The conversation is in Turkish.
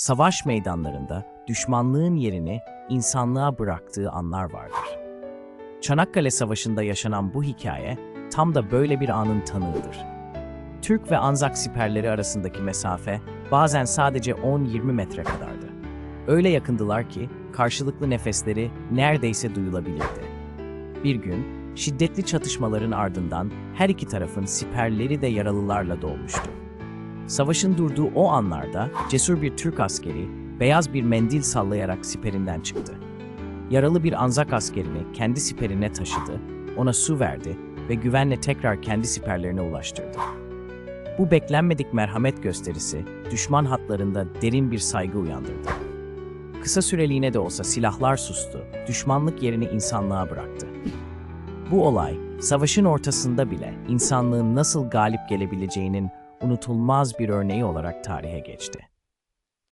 savaş meydanlarında düşmanlığın yerini insanlığa bıraktığı anlar vardır. Çanakkale Savaşı'nda yaşanan bu hikaye tam da böyle bir anın tanığıdır. Türk ve Anzak siperleri arasındaki mesafe bazen sadece 10-20 metre kadardı. Öyle yakındılar ki karşılıklı nefesleri neredeyse duyulabilirdi. Bir gün şiddetli çatışmaların ardından her iki tarafın siperleri de yaralılarla dolmuştu. Savaşın durduğu o anlarda cesur bir Türk askeri beyaz bir mendil sallayarak siperinden çıktı. Yaralı bir Anzak askerini kendi siperine taşıdı, ona su verdi ve güvenle tekrar kendi siperlerine ulaştırdı. Bu beklenmedik merhamet gösterisi düşman hatlarında derin bir saygı uyandırdı. Kısa süreliğine de olsa silahlar sustu, düşmanlık yerini insanlığa bıraktı. Bu olay, savaşın ortasında bile insanlığın nasıl galip gelebileceğinin unutulmaz bir örneği olarak tarihe geçti.